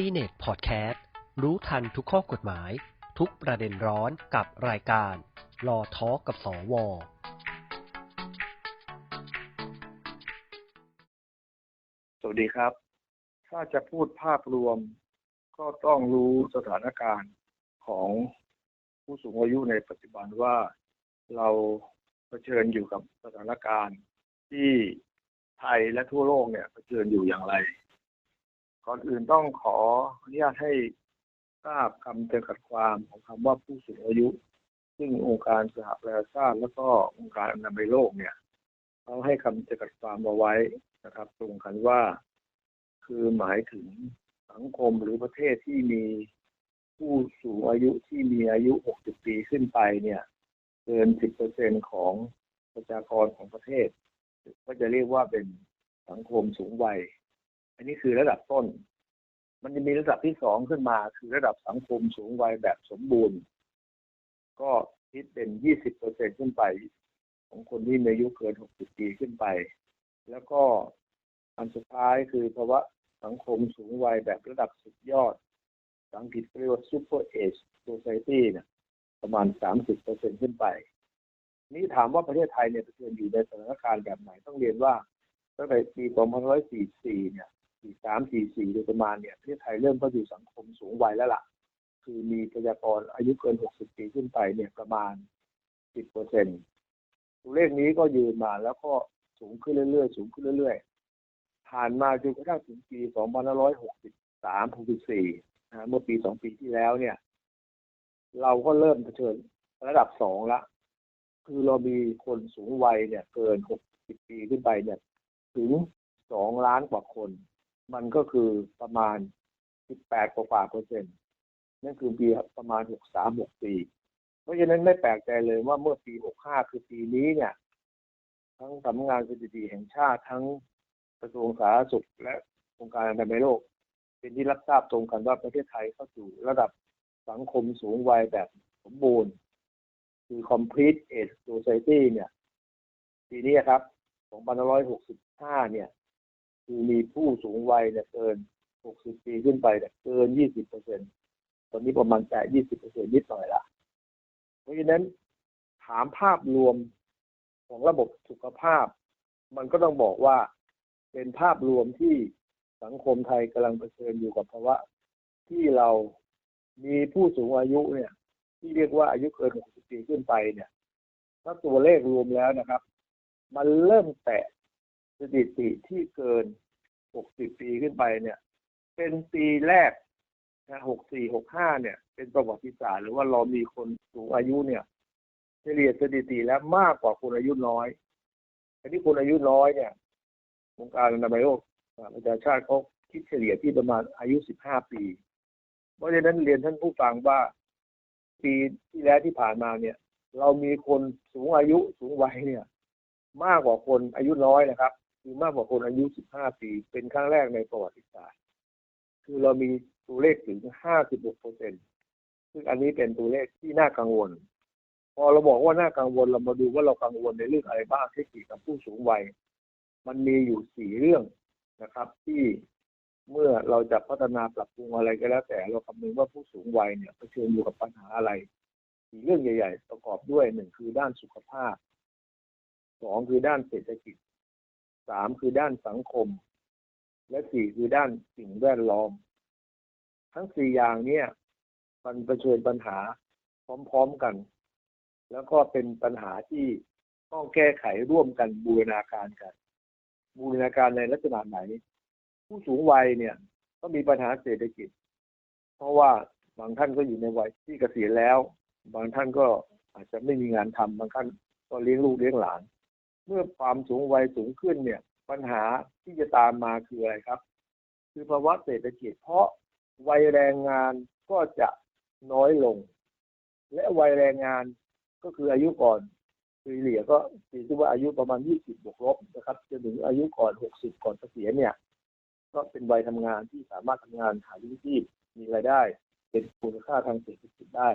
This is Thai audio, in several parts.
ซีเน็ตพอดแคสต์รู้ทันทุกข้อกฎหมาย ทุกประเด็นร้อนกับรายการรอทอกับสวสวัสดีครับ ถ้าจะพูดภาพรวม ก็ต้องรู้สถานการณ์ของผู้สูงอายุในปัจจุบันว่าเราเผชิญอยู่กับสถานการณ์ที่ไทยและทั่วโลกเนี่ยเผชิญอยู่อย่างไร ก่อนอื่นต้องขออนุญาตให้ทราบคำจำกัดความของคำว่าผู้สูงอายุ ซึ่งองค์การสหประชาชาติและก็องค์การอนามัยโลกเนี่ยเขาให้คำจำกัดความเอาไว้นะครับ ตรงกันว่า คือหมายถึงสังคมหรือประเทศที่มีผู้สูงอายุที่มีอายุ 60 ปีขึ้นไปเนี่ยเกิน 10%ของประชากรของประเทศ ก็จะเรียกว่าเป็นสังคมสูงวัย อันนี้คือระดับต้น มันจะมีระดับที่สองขึ้นมา คือระดับสังคมสูงวัยแบบสมบูรณ์ ก็คิดเป็น20%ขึ้นไป ของคนที่มีอายุเกิน60ปีขึ้นไป แล้วก็อันสุดท้ายคือภาวะสังคมสูงวัยแบบระดับสุดยอดภาษาอังกฤษเรียกว่า super age society เนี่ยประมาณ 30%ขึ้นไป นี่ถามว่าประเทศไทยเนี่ยเผชิญอยู่ในสถานการณ์แบบไหน ต้องเรียนว่าตั้งแต่ปี 2544 เนี่ย 43 44โดยประมาณเนี่ยประเทศไทยเริ่มเข้าสู่สังคมสูงวัยแล้วล่ะ คือมีประชากรอายุเกิน60ปีขึ้นไปเนี่ยประมาณ10%ตัวเลขนี้ก็ยืนมาแล้วก็สูงขึ้นเรื่อยๆ สูงขึ้นเรื่อยๆ ผ่านมาจนกระทั่งถึงปี2563 64นะเมื่อปี2ปีที่แล้วเนี่ย เราก็เริ่มเผชิญระดับ2ละคือเรามีคนสูงวัยเนี่ย เกิน60ปีขึ้นไปเนี่ย ถึง2ล้านกว่าคน มันก็คือประมาณ 18กว่าเปอร์เซ็นต์นั่นคือปีประมาณ 63 64 เพราะฉะนั้นไม่แปลกใจเลยว่าเมื่อปี 65 คือปีนี้เนี่ย ทั้งสำนักงานสถิติแห่งชาติทั้งกระทรวงสาธารณสุข และองค์การอนามัยโลก เป็นที่รับทราบตรงกันว่าประเทศไทยเข้าสู่ระดับสังคมสูงวัยแบบสมบูรณ์ คือ complete age society เนี่ย ปีนี้ครับ 2565 เนี่ย คือมีผู้สูงวัยเนี่ยเกิน 60 ปีขึ้นไปเนี่ยเกิน 20เปอร์เซ็นตอนนี้ประมาณแต่20เปอร์เซ็นนิดหน่อยละ เพราะฉะนั้นถามภาพรวมของระบบสุขภาพ มันก็ต้องบอกว่าเป็นภาพรวมที่สังคมไทยกำลังเผชิญอยู่กับภาวะที่เรามีผู้สูงอายุเนี่ย ที่เรียกว่าอายุเกิน 60 ปีขึ้นไปเนี่ย ถ้าตัวเลขรวมแล้วนะครับ มันเริ่มแตะ สถิติที่เกิน 60 ปีขึ้นไปเนี่ย เป็นปีแรกนะ64 65 เนี่ย เป็นประวัติศาสตร์หรือว่าเรามีคนสูงอายุเนี่ย เฉลี่ยสถิติแล้วมากกว่าคนอายุน้อย อันนี้คนอายุน้อยเนี่ยองค์การอนามัยโลกประชาชาติเขาคิดเฉลี่ยที่ประมาณอายุ 15 ปี เพราะฉะนั้นเรียนท่านผู้ฟังว่า ปีที่แล้วที่ผ่านมาเนี่ย เรามีคนสูงอายุสูงวัยเนี่ย มากกว่าคนอายุน้อยนะครับ คือมากกว่าคนอายุ 15 ปี เป็นครั้งแรกในประวัติศาสตร์ คือเรามีตัวเลขถึง 56เปอร์เซ็นซึ่งอันนี้เป็นตัวเลขที่น่ากังวล พอเราบอกว่าน่ากังวลเรามาดูว่าเรากังวลในเรื่องอะไรบ้างที่เกี่ยวกับผู้สูงวัย มันมีอยู่สี่เรื่องนะครับ ที่เมื่อเราจะพัฒนาปรับปรุงอะไรก็แล้ว แต่เราคำนึงว่าผู้สูงวัยเนี่ยเผชิญอยู่กับปัญหาอะไรสี่เรื่องใหญ่ ๆ ประกอบด้วยหนึ่งคือด้านสุขภาพสองคือด้านเศรษฐกิจ สามคือด้านสังคม และสี่คือด้านสิ่งแวดล้อม ทั้งสี่อย่างเนี่ยมันเผชิญปัญหาพร้อมๆกัน แล้วก็เป็นปัญหาที่ต้องแก้ไขร่วมกันบูรณาการกัน บูรณาการในลักษณะไหน ผู้สูงวัยเนี่ยก็มีปัญหาเศรษฐกิจ เพราะว่าบางท่านก็อยู่ในวัยที่เกษียณแล้ว บางท่านก็อาจจะไม่มีงานทำบางท่านก็เลี้ยงลูกเลี้ยงหลาน เมื่อความสูงวัยสูงขึ้นเนี่ย ปัญหาที่จะตามมาคืออะไรครับ คือภาวะเศรษฐกิจเพราะวัยแรงงานก็จะน้อยลง และวัยแรงงานก็คืออายุก่อนเฉลี่ยก็ถือว่าอายุประมาณ 20 บวกลบนะครับจนถึงอายุก่อน 60 ก่อนเกษียณเนี่ย ก็เป็นวัยทำงานที่สามารถทำงานหาวิธีมีรายได้ เป็นคุณค่าทางเศรษฐกิจได้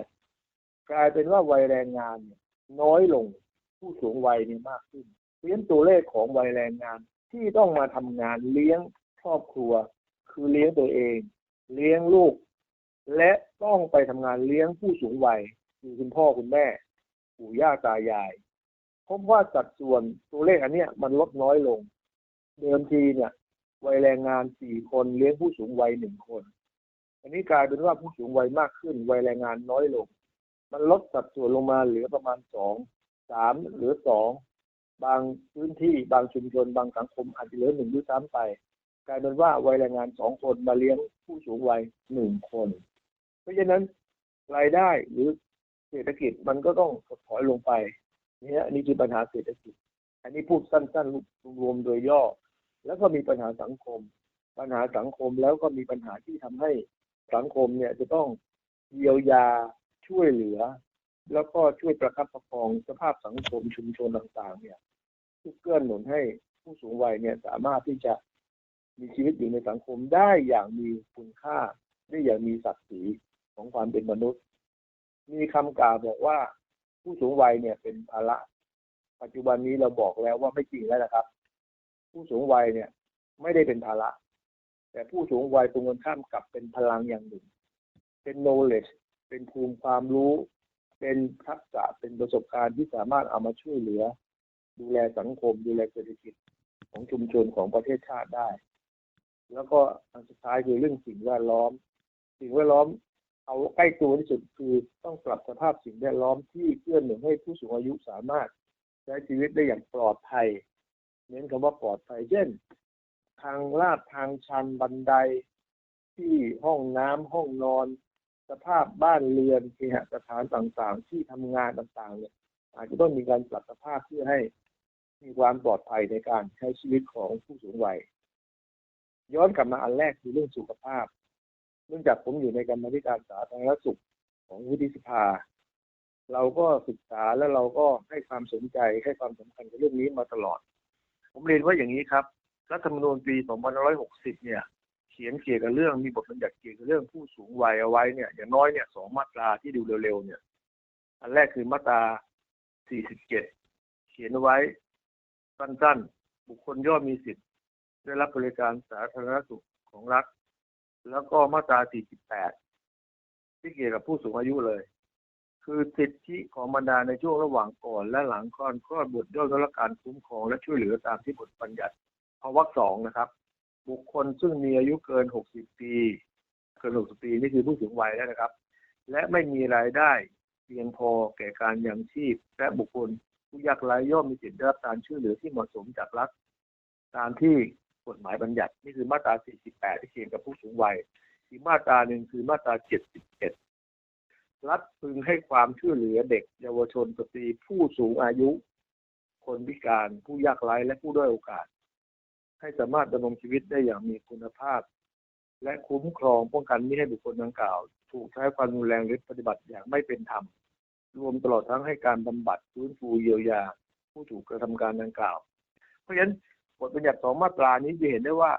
กลายเป็นว่าวัยแรงงานเนี่ยน้อยลงผู้สูงวัยนี่มากขึ้น เพราะฉะนั้นตัวเลขของวัยแรงงาน ที่ต้องมาทำงานเลี้ยงครอบครัว คือเลี้ยงตัวเอง เลี้ยงลูก และต้องไปทำงานเลี้ยงผู้สูงวัยคือคุณพ่อคุณแม่ปู่ย่าตายายพบว่าสัดส่วนตัวเลขอันเนี้ยมันลดน้อยลง เดิมทีเนี่ยวัยแรงงานสี่คนเลี้ยงผู้สูงวัยหนึ่งคน อันนี้กลายเป็นว่าผู้สูงวัยมากขึ้น วัยแรงงานน้อยลง มันลดสัดส่วนลงมาเหลือประมาณสองสามหลือสอง บางพื้นที่บางชุมชนบางสังคมอาจจะเหลือหนึ่งด้วยซ้ำไป กลายเป็นว่าวัยแรงงานสองคนมาเลี้ยงผู้สูงวัยหนึ่งคน เพราะฉะนั้นรายได้หรือเศรษฐกิจมันก็ต้องถดถอยลงไปนี่อันนี้คือปัญหาเศรษฐกิจ อันนี้พูดสั้นๆรวมโดยย่อ แล้วก็มีปัญหาสังคม ปัญหาสังคมแล้วก็มีปัญหาที่ทำให้สังคมเนี่ยจะต้องเยียวยาช่วยเหลือ แล้วก็ช่วยประคับประคองสภาพสังคมชุมชนต่างๆ เนี่ยที่เกื้อหนุนให้ผู้สูงวัยเนี่ยสามารถที่จะมีชีวิตอยู่ในสังคมได้อย่างมีคุณค่า ได้อย่างมีศักดิ์ศรีของความเป็นมนุษย์ มีคำกล่าวบอกว่าผู้สูงวัยเนี่ยเป็นภาระปัจจุบันนี้เราบอกแล้วว่าไม่จริงแล้วนะครับ ผู้สูงวัยเนี่ย ไม่ได้เป็นภาระ แต่ผู้สูงวัยตรงกันข้ามกลับเป็นพลังอย่างหนึ่ง เป็น knowledge เป็นภูมิความรู้ เป็นทักษะเป็นประสบการณ์ที่สามารถเอามาช่วยเหลือ ดูแลสังคม ดูแลเศรษฐกิจของชุมชนของประเทศชาติได้ แล้วก็อันสุดท้ายคือเรื่องสิ่งแวดล้อม สิ่งแวดล้อมเอาใกล้ตัวที่สุดคือต้องปรับสภาพสิ่งแวดล้อมที่เพื่อหนุนให้ผู้สูงอายุสามารถใช้ชีวิตได้อย่างปลอดภัย เน้นคำว่าปลอดภัย เช่น ทางลาดทางชันบันไดที่ห้องน้ำห้องนอน สภาพบ้านเรือนเคหสถานต่างๆ ที่ทำงานต่างๆ เนี่ย อาจจะต้องมีการปรับสภาพเพื่อให้มีความปลอดภัยในการใช้ชีวิตของผู้สูงวัย ย้อนกลับมาอันแรกคือเรื่องสุขภาพ เนื่องจากผมอยู่ในกรรมาธิการสาธารณสุขของวุฒิสภา เราก็ศึกษาและเราก็ให้ความสนใจให้ความสำคัญกับเรื่องนี้มาตลอด ผมเรียนว่าอย่างนี้ครับรัฐธรรมนูญปี 2560 เนี่ย เขียนเกี่ยวกับเรื่องมีบทบัญญัติเกี่ยวกับเรื่องผู้สูงวัยเอาไว้เนี่ยอย่างน้อยเนี่ยสองมาตราที่ดูเร็วๆเนี่ย อันแรกคือมาตรา 47 เขียนไว้สั้นๆ บุคคลย่อมมีสิทธิ์ได้รับบริการสาธารณสุขของรัฐ แล้วก็มาตรา 48 ที่เกี่ยวกับผู้สูงอายุเลย คือสิทธิของบรรดาในช่วงระหว่างก่อน และหลังคลอดคลอดบุตรย่อมได้รับการคุ้มครองและช่วยเหลือตามที่บทบัญญัติพอวรรคสองนะครับ บุคคลซึ่งมีอายุเกิน 60 ปี เกิน 60 ปีนี่คือผู้สูงวัยแล้วนะครับ และไม่มีรายได้เพียงพอแก่การยังชีพ และบุคคลผู้ยากไร้ย่อมมีสิทธิได้รับการช่วยเหลือที่เหมาะสมจากรัฐตามที่กฎหมายบัญญัตินี่คือมาตรา 48 ที่เกี่ยวกับผู้สูงวัย อีกมาตราหนึ่งคือมาตรา 71 รัฐพึงให้ความช่วยเหลือเด็ก เยาวชนสตรีผู้สูงอายุ คนพิการผู้ยากไร้และผู้ด้อยโอกาส ให้สามารถดำรงชีวิตได้อย่างมีคุณภาพ และคุ้มครองป้องกันไม่ให้บุคคลดังกล่าว ถูกใช้ความรุนแรงหรือปฏิบัติอย่างไม่เป็นธรรม รวมตลอดทั้งให้การบำบัดฟื้นฟูเยียวยา ผู้ถูกกระทำการดังกล่าว เพราะฉะนั้นบทบัญญัติสองมาตรานี้จะเห็นได้ว่า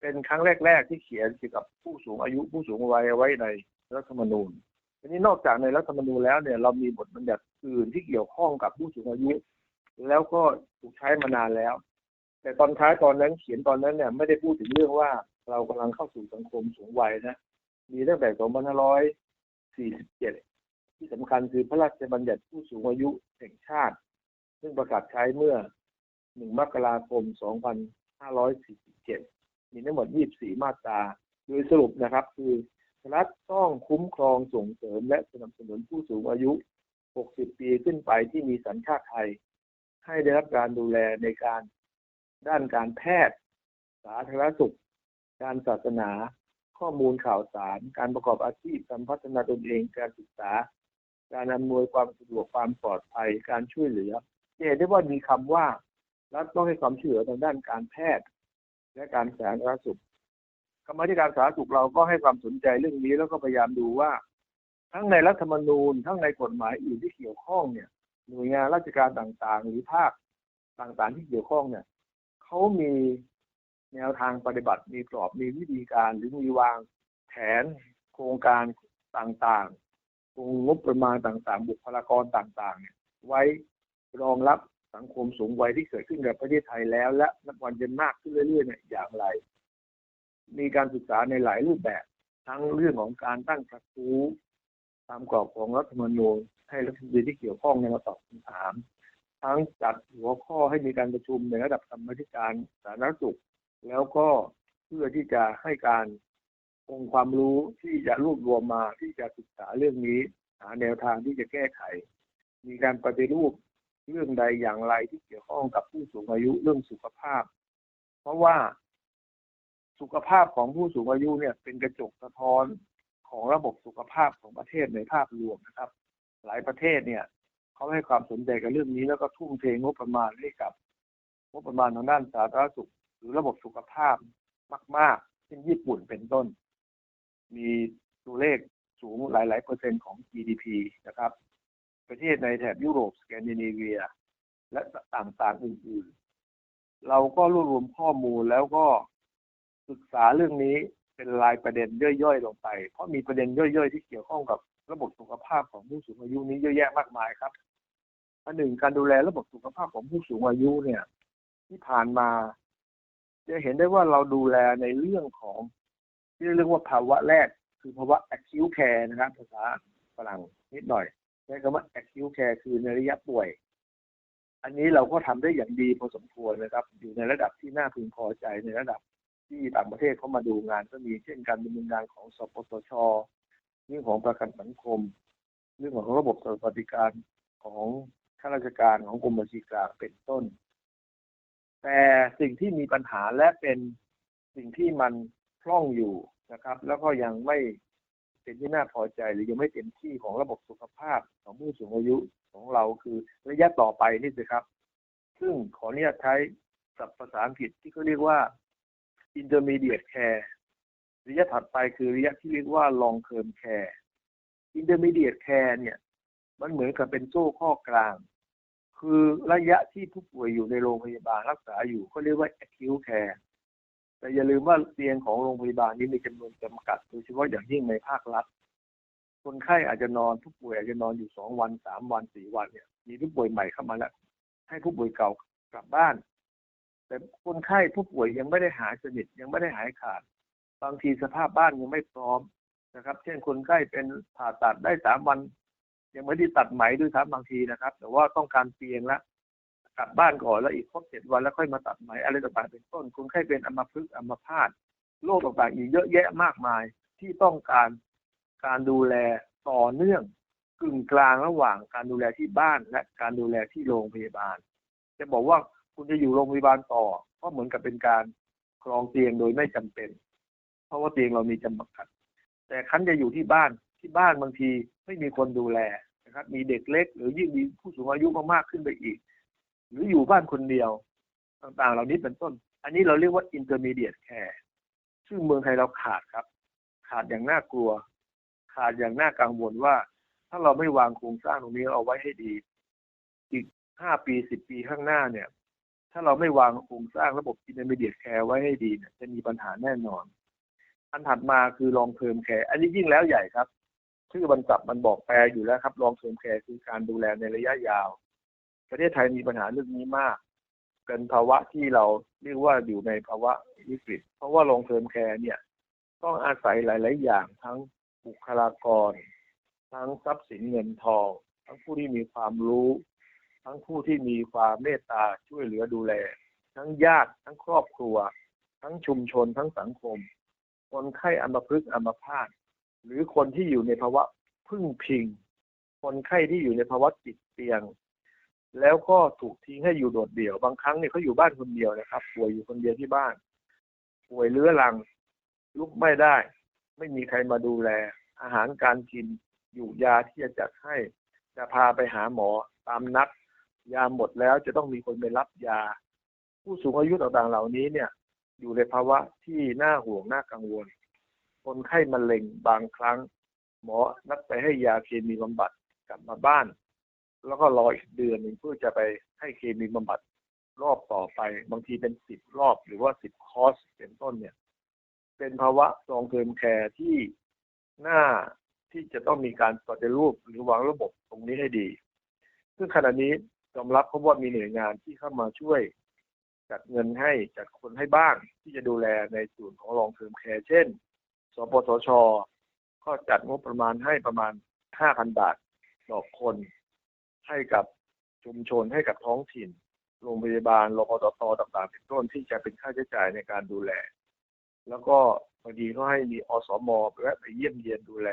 เป็นครั้งแรก ๆ ที่เขียนเกี่ยวกับผู้สูงอายุผู้สูงวัยเอาไว้ในรัฐธรรมนูญทีนี้นอกจากในรัฐธรรมนูญแล้วเนี่ยเรามีบทบัญญัติอื่นที่เกี่ยวข้องกับผู้สูงอายุ แล้วก็ถูกใช้มานานแล้ว แต่ตอนท้ายตอนนั้นเขียนตอนนั้นเนี่ยไม่ได้พูดถึงเรื่องว่าเรากำลังเข้าสู่สังคมสูงวัยนะ มีตั้งแต่ 2547 ที่สำคัญคือพระราชบัญญัติผู้สูงอายุแห่งชาติ ซึ่งประกาศใช้เมื่อ 1 มกราคม 2547 มีทั้งหมด 24 มาตรา โดยสรุปนะครับ คือรัฐต้องคุ้มครองส่งเสริมและสนับสนุนผู้สูงอายุ 60 ปีขึ้นไปที่มีสัญชาติไทย ให้ได้รับการดูแลในการ ด้านการแพทย์ สาธารณสุข การศาสนา ข้อมูลข่าวสาร การประกอบอาชีพการพัฒนาตนเอง การศึกษา การอำนวยความสะดวกความปลอดภัย การช่วยเหลือจะเห็นได้ว่ามีคำว่ารัฐต้องให้ความช่วยเหลือทางด้านการแพทย์ และการสาธารณสุขกรรมธิการสาธารณสุขเราก็ให้ความสนใจเรื่องนี้แล้วก็พยายามดูว่า ทั้งในรัฐธรรมนูญ ทั้งในกฎหมายอื่นที่เกี่ยวข้องเนี่ยหน่วยงานราชการต่างๆ หรือภาคต่างๆที่เกี่ยวข้องเนี่ย เขามีแนวทางปฏิบัติมีกรอบมีวิธีการหรือมีวางแผนโครงการต่างๆ วงงบประมาณต่างๆ บุคลากรต่างๆเนี่ยไว้รองรับสังคมสูงวัยที่เกิดขึ้นกับประเทศไทยแล้ว และนับวันจะมากขึ้นเรื่อยๆเนี่ยอย่างไร มีการศึกษาในหลายรูปแบบ ทั้งเรื่องของการตั้งกระทู้ตามกรอบของรัฐธรรมนูญให้รัฐมนตรีที่เกี่ยวข้องในยมาตอบคำถาม ทั้งจัดหัวข้อให้มีการประชุมในระดับกรรมธิการสาธารณสุข แล้วก็เพื่อที่จะให้การองค์ความรู้ที่จะรวบรวมมาที่จะศึกษาเรื่องนี้ หาแนวทางที่จะแก้ไข มีการปฏิรูปเรื่องใดอย่างไรที่เกี่ยวข้องกับผู้สูงอายุเรื่องสุขภาพ เพราะว่าสุขภาพของผู้สูงอายุเนี่ยเป็นกระจกสะท้อนของระบบสุขภาพของประเทศในภาพรวมนะครับ หลายประเทศเนี่ย เขาให้ความสนใจกับเรื่องนี้ แล้วก็ทุ่มเทงบประมาณให้กับงบประมาณทางด้านสาธารณสุข หรือระบบสุขภาพมาก ๆ เช่นญี่ปุ่นเป็นต้น มีตัวเลขสูงหลาย ๆ เปอร์เซ็นต์ของ GDP นะครับ ประเทศในแถบยุโรปสแกนดิเนเวีย และต่าง ๆ อื่น ๆ เราก็รวบรวมข้อมูลแล้วก็ศึกษาเรื่องนี้เป็นรายประเด็นย่อย ๆ ลงไป เพราะมีประเด็นย่อย ๆ ที่เกี่ยวข้องกับระบบสุขภาพของผู้สูงอายุนี้เยอะแยะมากมายครับ หนึ่งการดูแลระบบสุขภาพของผู้สูงอายุเนี่ย ที่ผ่านมา จะเห็นได้ว่าเราดูแลในเรื่องของที่เรียกว่าภาวะแรก คือภาวะ acute care นะครับภาษาฝรั่งนิดหน่อยใช้คำว่า acute care คือในระยะป่วย อันนี้เราก็ทำได้อย่างดีพอสมควรนะครับ อยู่ในระดับที่น่าพึงพอใจในระดับที่ต่างประเทศเขามาดูงาน ก็มีเช่นการดำเนินงานของสปสชเรื่องของประกันสังคม เรื่องของระบบสวัสดิการของ ข้าราชการของกรมบัญชีกลางเป็นต้น แต่สิ่งที่มีปัญหาและเป็นสิ่งที่มันพร่องอยู่นะครับ แล้วก็ยังไม่เป็นที่น่าพอใจหรือยังไม่เต็มที่ของระบบสุขภาพของผู้สูงอายุของเราคือระยะต่อไปนี่สิครับ ซึ่งขออนุญาตใช้ศัพท์ภาษาอังกฤษที่เขาเรียกว่า intermediate care ระยะถัดไปคือระยะที่เรียกว่า long term care intermediate care เนี่ย มันเหมือนกับเป็นโซ่ข้อกลาง คือระยะที่ผู้ป่วยอยู่ในโรงพยาบาลรักษาอยู่เขาเรียกว่า acute care แต่อย่าลืมว่าเตียงของโรงพยาบาลนี้มีจำนวนจำกัดโดยเฉพาะอย่างยิ่งในภาครัฐ คนไข้อาจจะนอนผู้ป่วยอาจจะนอนอยู่สองวันสามวันสี่วันเนี่ย มีผู้ป่วยใหม่เข้ามาแล้ว ให้ผู้ป่วยเก่ากลับบ้าน แต่คนไข้ผู้ป่วยยังไม่ได้หายสนิทยังไม่ได้หายขาด บางทีสภาพบ้านยังไม่พร้อมนะครับ เช่นคนไข้เป็นผ่าตัดได้สามวัน ยังไม่ได้ตัดไหมด้วยซ้ำบบางทีนะครับ แต่ว่าต้องการเตียงแล้วกลับบ้านก่อนแล้วอีกครบเจ็ดวันแล้วค่อยมาตัดไหมอะไรต่างๆเป็นต้นคนไข้เป็นอัมพฤกษ์อัมพาตโรคต่างๆอีกเยอะแยะมากมายที่ต้องการการดูแลต่อเนื่องกึ่งกลางระหว่างการดูแลที่บ้านและการดูแลที่โรงพยาบาล จะบอกว่าคุณจะอยู่โรงพยาบาลต่อ ก็เหมือนกับเป็นการครองเตียงโดยไม่จำเป็น เพราะว่าเตียงเรามีจำกัด แต่คันจะอยู่ที่บ้าน ที่บ้านบางทีไม่มีคนดูแลนะครับ มีเด็กเล็ก หรือยิ่งมีผู้สูงอายุมากๆขึ้นไปอีก หรืออยู่บ้านคนเดียว ต่างๆ เหล่านี้เป็นต้น อันนี้เราเรียกว่า intermediate care ซึ่งเมืองไทยเราขาดครับ ขาดอย่างน่ากลัว ขาดอย่างน่ากังวลว่า ถ้าเราไม่วางโครงสร้างตรงนี้เอาไว้ให้ดี อีกห้าปีสิบปีข้างหน้าเนี่ย ถ้าเราไม่วางโครงสร้างระบบ intermediate care ไว้ให้ดีเนี่ยจะมีปัญหาแน่นอน อันถัดมาคือ long term care อันนี้ยิ่งแล้วใหญ่ครับ ชื่อบรรจับมันบอกแปลอยู่แล้วครับ long term care คือการดูแลในระยะยาว ประเทศไทยมีปัญหาเรื่องนี้มาก เป็นภาวะที่เราเรียกว่าอยู่ในภาวะวิกฤต เพราะว่า long term care เนี่ย ต้องอาศัยหลาย ๆ อย่างทั้งบุคลากร ทั้งทรัพย์สินเงินทอง ทั้งผู้ที่มีความรู้ ทั้งผู้ที่มีความเมตตาช่วยเหลือดูแล ทั้งญาติทั้งครอบครัว ทั้งชุมชนทั้งสังคมคนไข้อัมพฤกษ์อัมพาต หรือคนที่อยู่ในภาวะพึ่งพิง คนไข้ที่อยู่ในภาวะติดเตียง แล้วก็ถูกทิ้งให้อยู่โดดเดี่ยว บางครั้งเนี่ยเขาอยู่บ้านคนเดียวนะครับ ป่วยอยู่คนเดียวที่บ้าน ป่วยเรื้อรัง ลุกไม่ได้ ไม่มีใครมาดูแล อาหารการกิน อยู่ยาที่จะจัดให้ จะพาไปหาหมอตามนัด ยาหมดแล้วจะต้องมีคนไปรับยา ผู้สูงอายุต่างๆเหล่านี้เนี่ย อยู่ในภาวะที่น่าห่วงน่ากังวล คนไข้มะเร็งบางครั้ง หมอนัดไปให้ยาเคมีบำบัดกลับมาบ้าน แล้วก็รออีกเดือนหนึ่งเพื่อจะไปให้เคมีบำบัดรอบต่อไป บางทีเป็นสิบรอบหรือว่าสิบคอร์สเป็นต้นเนี่ย เป็นภาวะรองเทิมแคร์ที่หน่าที่จะต้องมีการปฏิรูปหรือวางระบบตรงนี้ให้ดี ซึ่งขณะนี้ยอมรับเพราะว่ามีหน่วยงานที่เข้ามาช่วยจัดเงินให้จัดคนให้บ้างที่จะดูแลในส่วนของรองเทิมแคร์เช่น สปสช ก็จัดงบประมาณให้ประมาณ 5,000 บาทต่อคน ให้กับชุมชนให้กับท้องถิ่น โรงพยาบาลรพตตต่างๆเป็นต้นที่จะเป็นค่าใช้จ่ายในการดูแล แล้วก็บางทีก็ให้มีอสมแวะไปเยี่ยมเยียนดูแล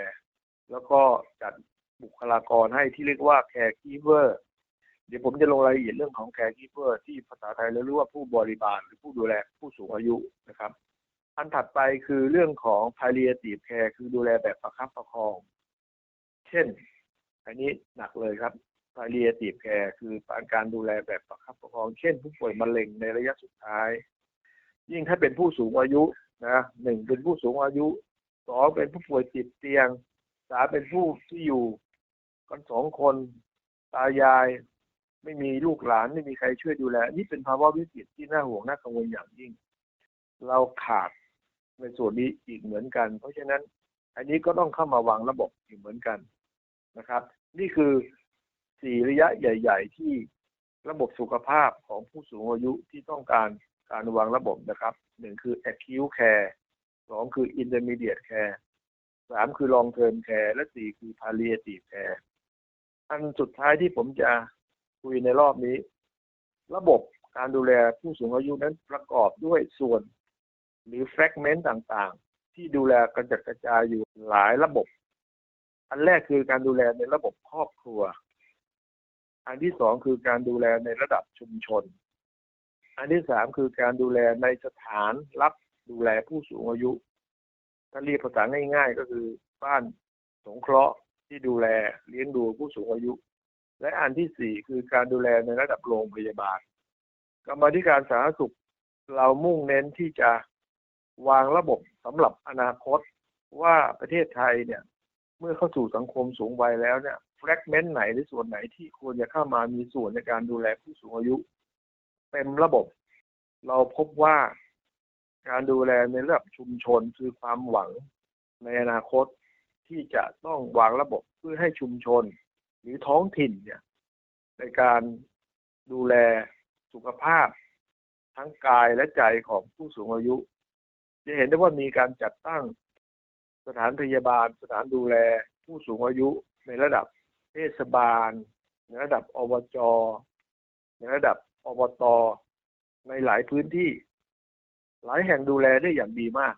แล้วก็จัดบุคลากรให้ที่เรียกว่าแคร์คีเวอร์เดี๋ยวผมจะลงรายละเอียดเรื่องของแคร์คีเวอร์ที่ภาษาไทยเราเรียกว่าผู้บริบาลหรือผู้ดูแลผู้สูงอายุนะครับ อันถัดไปคือเรื่องของ palliative care คือดูแลแบบประคับประคอง เช่น อันนี้หนักเลยครับ palliative care คือการดูแลแบบประคับประคอง เช่น ผู้ป่วยมะเร็งในระยะสุดท้าย ยิ่งถ้าเป็นผู้สูงอายุนะหนึ่งเป็นผู้สูงอายุสองเป็นผู้ป่วยติดเตียงสามเป็นผู้ที่อยู่กันสองคนตายาย ไม่มีลูกหลานไม่มีใครช่วยดูแล นี่เป็นภาวะวิกฤตที่น่าห่วงน่ากังวลอย่างยิ่ง เราขาด ในส่วนนี้อีกเหมือนกัน เพราะฉะนั้น อันนี้ก็ต้องเข้ามาวางระบบอีกเหมือนกันนะครับ นี่คือสี่ระยะใหญ่ ๆ ที่ระบบสุขภาพของผู้สูงอายุที่ต้องการการวางระบบนะครับหนึ่งคือ acute care สองคือ intermediate care สามคือ long term care และสี่คือ palliative care อันสุดท้ายที่ผมจะคุยในรอบนี้ ระบบการดูแลผู้สูงอายุนั้นประกอบด้วยส่วน หรือ fragment ต่างๆ ที่ดูแลกระจัดกระจายอยู่หลายระบบ อันแรกคือการดูแลในระบบครอบครัว อันที่สองคือการดูแลในระดับชุมชน อันที่สามคือการดูแลในสถานรับดูแลผู้สูงอายุ ถ้าเรียกภาษาง่ายๆ ก็คือบ้านสงเคราะห์ที่ดูแลเลี้ยงดูผู้สูงอายุ และอันที่สี่คือการดูแลในระดับโรงพยาบาลกรรมธิการสาธารณสุขเรามุ่งเน้นที่จะ วางระบบสำหรับอนาคตว่าประเทศไทยเนี่ย เมื่อเข้าสู่สังคมสูงวัยแล้วเนี่ยแฟกเมนต์ไหนหรือส่วนไหนที่ควรจะเข้ามามีส่วนในการดูแลผู้สูงอายุ เต็มระบบ เราพบว่าการดูแลในระดับชุมชนคือความหวังในอนาคตที่จะต้องวางระบบเพื่อให้ชุมชน หรือท้องถิ่นเนี่ย ในการดูแลสุขภาพ ทั้งกายและใจของผู้สูงอายุ จะเห็นได้ว่ามีการจัดตั้งสถานพยาบาล สถานดูแล ผู้สูงอายุในระดับเทศบาล ในระดับอบจ ในระดับอบต ในหลายพื้นที่ หลายแห่งดูแลได้อย่างดีมาก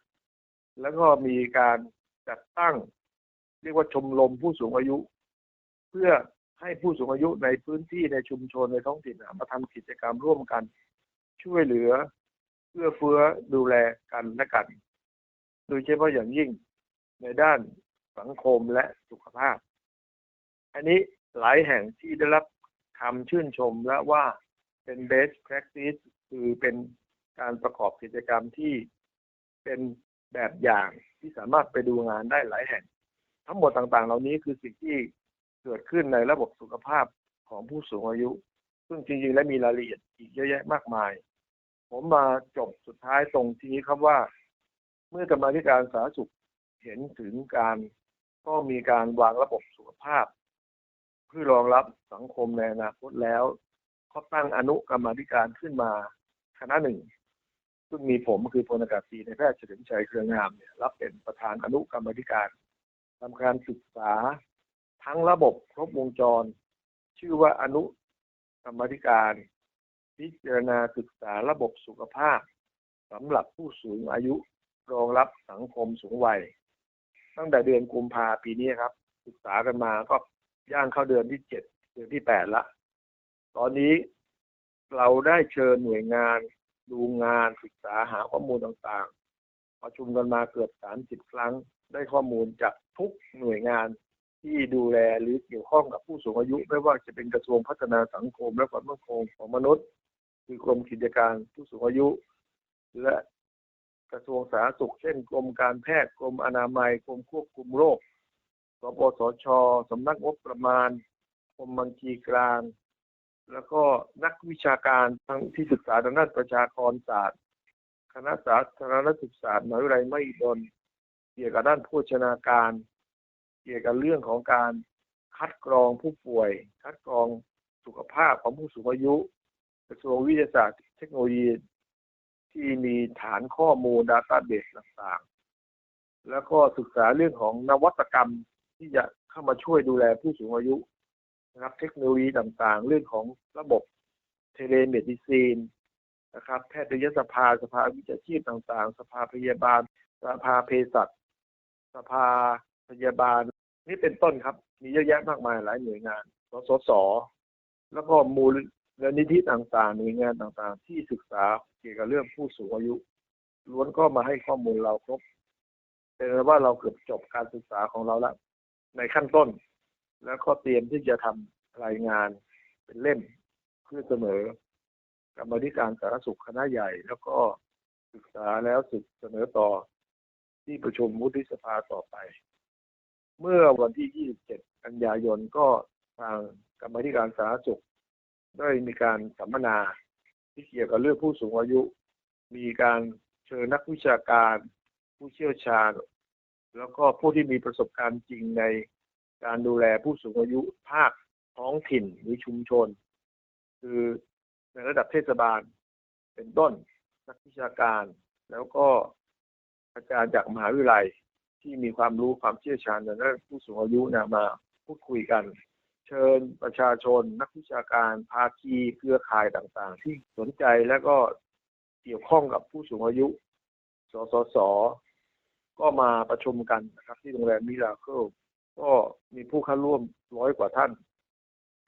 แล้วก็มีการจัดตั้ง เรียกว่าชมรมผู้สูงอายุ เพื่อให้ผู้สูงอายุในพื้นที่ในชุมชนในท้องถิ่นมาทำกิจกรรมร่วมกัน ช่วยเหลือ เพื่อเฟื้อดูแลกันและกัน โดยเฉพาะอย่างยิ่งในด้านสังคมและสุขภาพ อันนี้หลายแห่งที่ได้รับคำชื่นชมและว่าเป็น best practice คือเป็นการประกอบกิจกรรมที่เป็นแบบอย่างที่สามารถไปดูงานได้หลายแห่ง ทั้งหมดต่างๆ เหล่านี้คือสิ่งที่เกิดขึ้นในระบบสุขภาพของผู้สูงอายุ ซึ่งจริงๆ และมีรายละเอียดอีกเยอะแยะมากมาย ผมมาจบสุดท้ายตรงที่นี้ครับว่า เมื่อกรรมาธิการสาธารณสุขเห็นถึงการก็มีการวางระบบสุขภาพ เพื่อรองรับสังคมในอนาคตแล้วเขาตั้งอนุกรรมาธิการขึ้นมาคณะหนึ่ง ซึ่งมีผมคือพลอากาศตรีในแพทย์เฉลิมชัยเครืองามเนี่ยรับเป็นประธานอนุกรรมาธิการทำการศึกษาทั้งระบบครบวงจร ชื่อว่าอนุกรรมาธิการ พิจารณาศึกษาระบบสุขภาพสำหรับผู้สูงอายุรองรับสังคมสูงวัย ตั้งแต่เดือนกุมภาปีนี้ครับ ศึกษากันมาก็ย่างเข้าเดือนที่เจ็ดเดือนที่แปดละตอนนี้เราได้เชิญหน่วยงานดูงานศึกษาหาข้อมูลต่างๆ ประชุมกันมาเกือบสามสิบครั้ง ได้ข้อมูลจากทุกหน่วยงานที่ดูแลหรือเกี่ยวข้องกับผู้สูงอายุ ไม่ว่าจะเป็นกระทรวงพัฒนาสังคมและความมั่นคงของมนุษย์ คือกรมกิจการผู้สูงอายุ และกระทรวงสาธารณสุข เช่นกรมการแพทย์กรมอนามัยกรมควบคุมโรคสปสชสำนักงบประมาณกรมบัญชีกลาง แล้วก็นักวิชาการทั้งที่ศึกษาด้านประชากรศาสตร์ คณะสาธารณสุขศาสตร์มหาวิทยาลัยมหิดลเกี่ยวกับด้านโภชนาการ เกี่ยวกับเรื่องของการคัดกรองผู้ป่วย คัดกรองสุขภาพของผู้สูงอายุ กระทรวงวิทยาศาสตร์เทคโนโลยีที่มีฐานข้อมูล Database ต่างๆ แล้วก็ศึกษาเรื่องของนวัตกรรมที่จะเข้ามาช่วยดูแลผู้สูงอายุนะครับเทคโนโลยีต่างๆ เรื่องของระบบเทเลเมดิซีนนะครับแพทยสภาสภาวิชาชีพต่างๆ สภาพยาบาล สภาเภสัชสภาพยาบาล นี่เป็นต้นครับ มีเยอะแยะมากมายหลายหน่วยงานสสส แล้วก็มูล และนิธิต่างๆหน่วยงานต่างๆ ที่ศึกษาเกี่ยวกับเรื่องผู้สูงอายุ ล้วนก็มาให้ข้อมูลเราครบเป็นว่าเราเกือบจบการศึกษาของเราแล้วในขั้นต้น แล้วก็เตรียมที่จะทำรายงานเป็นเล่มเพื่อเสนอกรรมธิการสาธารณสุขคณะใหญ่ แล้วก็ศึกษาแล้วสึกเสนอต่อที่ประชุมวุฒิสภาต่อไป เมื่อวันที่ 27 กันยายนก็ทางกรรมธิการสาธารณสุข ได้มีการสัมมนาที่เกี่ยวกับเรื่องผู้สูงอายุ มีการเชิญนักวิชาการผู้เชี่ยวชาญ แล้วก็ผู้ที่มีประสบการณ์จริงในการดูแลผู้สูงอายุภาคท้องถิ่นหรือชุมชน คือในระดับเทศบาลเป็นต้นนักวิชาการ แล้วก็อาจารย์จากมหาวิทยาลัยที่มีความรู้ความเชี่ยวชาญในเรื่องผู้สูงอายุนะมาพูดคุยกัน เชิญประชาชน นักวิชาการภาคีเครือข่ายต่างๆ ที่สนใจและก็เกี่ยวข้องกับผู้สูงอายุ สสส ก็มาประชุมกันนะครับ ที่โรงแรมมิราเคิลก็มีผู้เข้าร่วมร้อยกว่าท่าน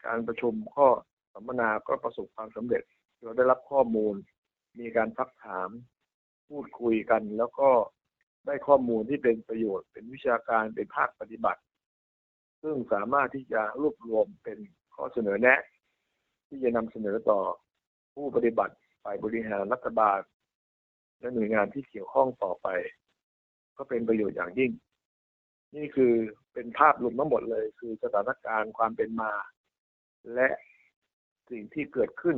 การประชุมข้อสัมมนาก็ประสบความสำเร็จ เราได้รับข้อมูล มีการพักถาม พูดคุยกัน แล้วก็ได้ข้อมูลที่เป็นประโยชน์ เป็นวิชาการ เป็นภาคปฏิบัติ ซึ่งสามารถที่จะรวบรวมเป็นข้อเสนอแนะ ที่จะนำเสนอต่อผู้ปฏิบัติฝ่ายบริหารรัฐบาล และหน่วยงานที่เกี่ยวข้องต่อไป ก็เป็นประโยชน์อย่างยิ่ง นี่คือเป็นภาพรวมทั้งหมดเลย คือสถานการณ์ความเป็นมา และสิ่งที่เกิดขึ้น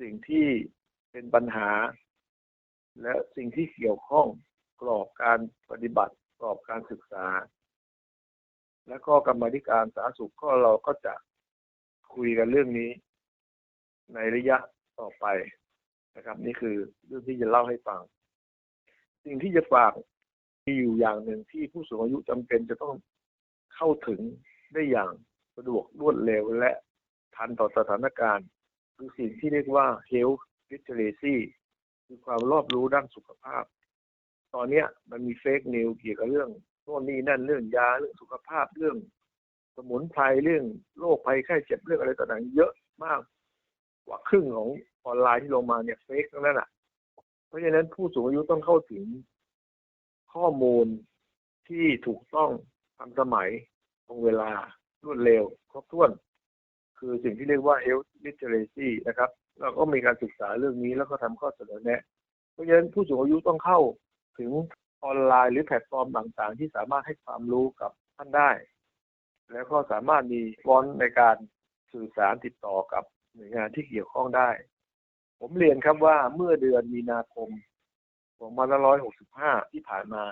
สิ่งที่เป็นปัญหา และสิ่งที่เกี่ยวข้องกรอบการปฏิบัติกรอบการศึกษา และก็กรรมธิการสาธารณสุขก็เราก็จะคุยกันเรื่องนี้ ในระยะต่อไปนะครับ นี่คือเรื่องที่จะเล่าให้ฟัง สิ่งที่จะฝากมีอยู่อย่างหนึ่งที่ผู้สูงอายุจำเป็นจะต้องเข้าถึงได้อย่างสะดวกรวดเร็วและทันต่อสถานการณ์คือสิ่งที่เรียกว่า health literacy คือความรอบรู้ด้านสุขภาพ ตอนนี้มันมีเฟกนิวเกี่ยวกับเรื่อง โน่นนี่นั่นเรื่องยาเรื่องสุขภาพเรื่อง สมุนไพรเรื่องโรคภัยไข้เจ็บเรื่องอะไรต่างๆเยอะมาก กว่าครึ่งของออนไลน์ที่ลงมาเนี่ยเฟกทั้งนั้นอะ เพราะฉะนั้นผู้สูงอายุต้องเข้าถึงข้อมูลที่ถูกต้องทันสมัยตรงเวลารวดเร็ว ครบถ้วน คือสิ่งที่เรียกว่า health literacy นะครับเราก็มีการศึกษาเรื่องนี้แล้วก็ทำข้อเสนอแนะ เพราะฉะนั้นผู้สูงอายุต้องเข้าถึง ออนไลน์หรือแพลตฟอร์มต่างๆ ที่สามารถให้ความรู้กับท่านได้ แล้วก็สามารถมีฟอนต์ในการสื่อสารติดต่อกับหน่วยงานที่เกี่ยวข้องได้ ผมเรียนครับว่าเมื่อเดือนมีนาคม2565 ที่ผ่านมา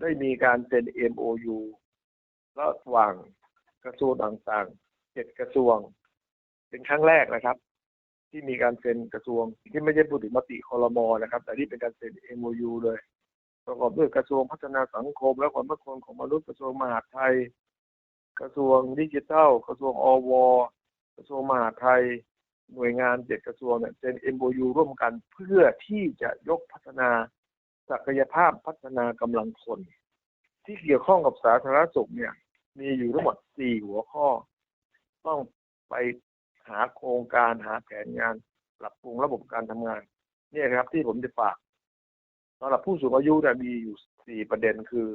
ได้มีการเซ็น MOU ระหว่างกระทรวงต่างๆเจ็ดกระทรวง เป็นครั้งแรกนะครับ ที่มีการเซ็นกระทรวงที่ไม่ใช่พูดถึงมติคอรมอนะครับ แต่ที่เป็นการเซ็น MOU เลย ประกอบด้วยกระทรวงพัฒนาสังคม และความมั่นคงของมนุษย์กระทรวงมหาดไทย กระทรวงดิจิทัล กระทรวงอว กระทรวงมหาดไทย หน่วยงานเจ็ดกระทรวงเนี่ยเซ็น MOU ร่วมกันเพื่อที่จะยกพัฒนาศักยภาพพัฒนากำลังคน ที่เกี่ยวข้องกับสาธารณสุขเนี่ย มีอยู่ทั้งหมดสี่หัวข้อ ต้องไปหาโครงการหาแผนงาน ปรับปรุงระบบการทำงาน เนี่ยครับที่ผมจะฝาก สำหรับผู้สูงอายุเนี่ยมีอยู่สี่ประเด็นคือ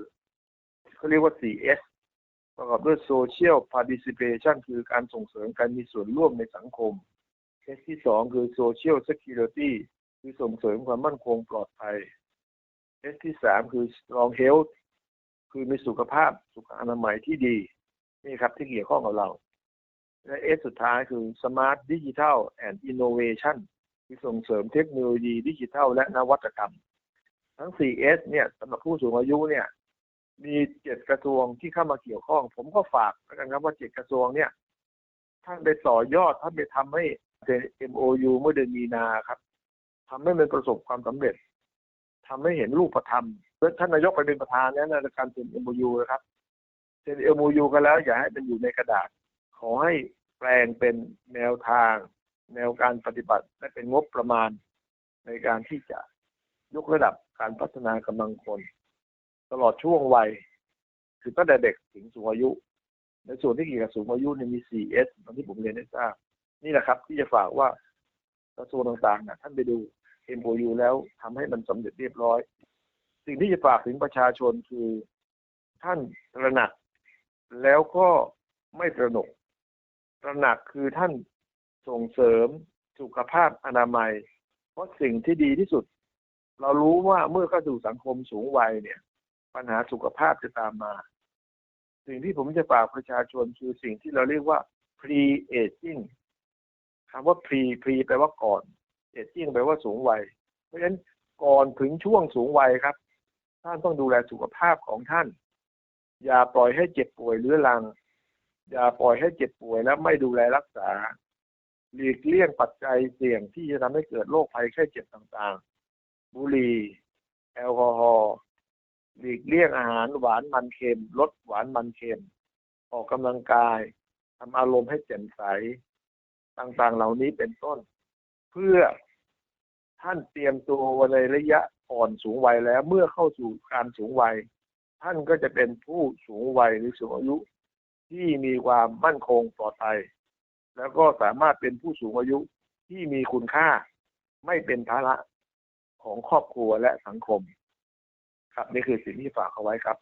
เขาเรียกว่า 4S ประกอบด้วย Social Participation คือการส่งเสริมการมีส่วนร่วมในสังคม S ที่สองคือ Social Security คือส่งเสริมความมั่นคงปลอดภัย S ที่สามคือ Strong Health คือมีสุขภาพสุขอนามัยที่ดีนี่ครับที่เกี่ยวข้องกับเรา และ S สุดท้ายคือ Smart Digital and Innovation คือส่งเสริมเทคโนโลยีดิจิทัลและนวัตกรรม ทั้ง 4S เนี่ยสำหรับผู้สูงอายุเนี่ย มีเจ็ดกระทรวงที่เข้ามาเกี่ยวข้อง ผมก็ฝากแล้วกันครับว่าเจ็ดกระทรวงเนี่ยท่านไปต่อยอดท่านไปทำให้เซ็น MOU เมื่อเดือนมีนาครับทำให้มันประสบความสำเร็จทำให้เห็นรูปธรรมท่านนายกไปเป็นประธานเนี่ยในการเซ็น MOU นะครับเซ็น MOU กันแล้วอย่าให้เป็นอยู่ในกระดาษ ขอให้แปลงเป็นแนวทาง แนวการปฏิบัติและเป็นงบประมาณในการที่จะ ยกระดับการพัฒนากำลังคน ตลอดช่วงวัย คือตั้งแต่เด็กถึงสูงอายุ ในส่วนที่เกี่ยวกับสูงอายุเนี่ยมี 4S ตอนที่ผมเรียนให้ทราบนี่แหละครับ ที่จะฝากว่ากระทรวงต่างๆนะท่านไปดู MOU แล้วทำให้มันสำเร็จเรียบร้อย สิ่งที่จะฝากถึงประชาชนคือท่านตระหนัก แล้วก็ไม่ตระหนก ตระหนักคือท่านส่งเสริมสุขภาพอนามัย เพราะสิ่งที่ดีที่สุด เรารู้ว่าเมื่อเข้าสู่สังคมสูงวัยเนี่ย ปัญหาสุขภาพจะตามมา สิ่งที่ผมจะฝากประชาชนคือสิ่งที่เราเรียกว่า pre aging คำว่า pre pre แปลว่าก่อน aging แปลว่าสูงวัย เพราะฉะนั้นก่อนถึงช่วงสูงวัยครับ ท่านต้องดูแลสุขภาพของท่าน อย่าปล่อยให้เจ็บป่วยเรื้อรัง อย่าปล่อยให้เจ็บป่วยแล้วไม่ดูแลรักษา หลีกเลี่ยงปัจจัยเสี่ยงที่จะทำให้เกิดโรคภัยแค่เจ็บต่างๆ บุหรี่แอลกอฮอล์หลีกเลี่ยงอาหารหวานมันเค็มลดหวานมันเค็ม ออกกำลังกายทำอารมณ์ให้แจ่มใส ต่างๆเหล่านี้เป็นต้น เพื่อท่านเตรียมตัวในระยะอ่อนสูงวัยแล้วเมื่อเข้าสู่การสูงวัย ท่านก็จะเป็นผู้สูงวัยหรือสูงอายุ ที่มีความมั่นคงปลอดภัย แล้วก็สามารถเป็นผู้สูงอายุที่มีคุณค่าไม่เป็นภาระ ของครอบครัวและสังคมครับนี่คือสิ่งที่ฝากเอาไว้ครับ